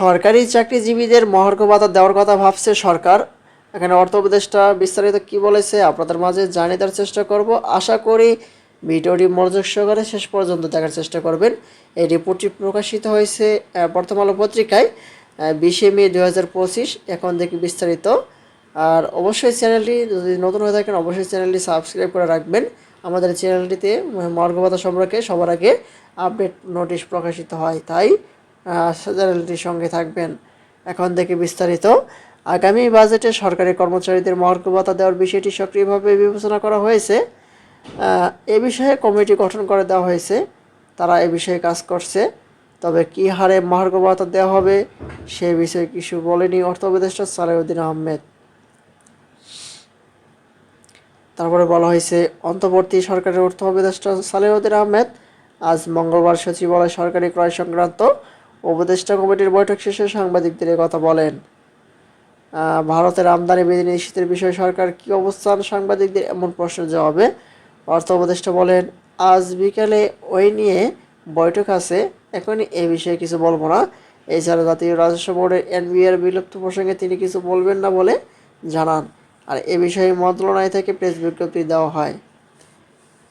সরকারি চাকরিজীবীদের মহার্ঘ ভাতা দেওয়ার কথা ভাবছে সরকার। এখানে অর্থ উপদেষ্টা বিস্তারিত কি বলেছে আপনাদের মাঝে জানিয়ে দেওয়ার চেষ্টা করব। আশা করি ভিডিওটি মনোযোগ সহকারে শেষ পর্যন্ত দেখার চেষ্টা করবেন। এই রিপোর্টটি প্রকাশিত হয়েছে আলো পত্রিকায় বিশে মে দু হাজার পঁচিশ। এখন দেখি বিস্তারিত। আর অবশ্যই চ্যানেলটি যদি নতুন হয়ে থাকেন, অবশ্যই চ্যানেলটি সাবস্ক্রাইব করে রাখবেন। আমাদের চ্যানেলটিতে মর্গ ভাতা সম্পর্কে সবার আগে আপডেট নোটিশ প্রকাশিত হয়। তাই চ্যানেলটির সঙ্গে থাকবেন। এখন থেকে বিস্তারিত। আগামী বাজেটে সরকারি কর্মচারীদের মহার্ঘ ভাতা দেওয়ার বিষয়টি সক্রিয়ভাবে বিবেচনা করা হয়েছে। এ বিষয়ে কমিটি গঠন করে দেওয়া হয়েছে। তারা এ বিষয়ে কাজ করছে। তবে কি হারে মহার্ঘ ভাতা দেওয়া হবে, সে বিষয়ে কিছু বলেনি অর্থ উপদেষ্টা সালাউদ্দিন আহমেদ। তারপরে বলা হয়েছে, অন্তর্বর্তী সরকারের অর্থ উপদেষ্টা সালেউদ্দিন আহমেদ আজ মঙ্গলবার সচিবালয় সরকারি ক্রয় সংক্রান্ত উপদেষ্টা কমিটির বৈঠক শেষে সাংবাদিকদের কথা বলেন। ভারতের আমদানি বিধি নিশ্চিতের বিষয়ে সরকার কী অবস্থান? সাংবাদিকদের এমন প্রশ্নের জবাবে অর্থ উপদেষ্টা বলেন, আজ বিকালে ওই নিয়ে বৈঠক আছে, এখনই এ বিষয়ে কিছু বলব না। এছাড়া জাতীয় রাজস্ব বোর্ডের এনবিআর বিলুপ্ত প্রসঙ্গে তিনি কিছু বলবেন না বলে জানান। আর এ বিষয়ে মন্ত্রণালয় থেকে প্রেস বিজ্ঞপ্তি দেওয়া হয়।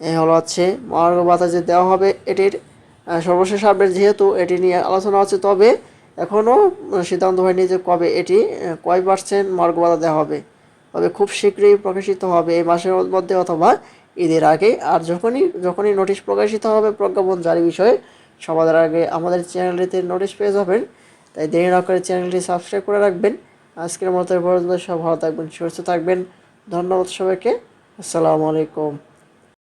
এ হলো হচ্ছে মহার্ঘ ভাতা যে দেওয়া হবে এটির সর্বশেষ আপডেট যেহেতু এটি নিয়ে আলোচনা হচ্ছে, তবে এখনও সিদ্ধান্ত হয়নি যে কবে এটি কয় পার্সেন্ট ভাতা দেওয়া হবে। তবে খুব শীঘ্রই প্রকাশিত হবে এই মাসের মধ্যে অথবা ঈদের আগে। আর যখনই যখনই নোটিশ প্রকাশিত হবে প্রজ্ঞাপন জারি বিষয়ে, সবার আগে আমাদের চ্যানেলটিতে নোটিশ পেয়ে যাবেন। তাই দেরি না করে চ্যানেলটি সাবস্ক্রাইব করে রাখবেন। আজকের মতো পর্যন্ত সব ভালো থাকবেন, সুস্থ থাকবেন। ধন্যবাদ সবাইকে। আসসালামু আলাইকুম।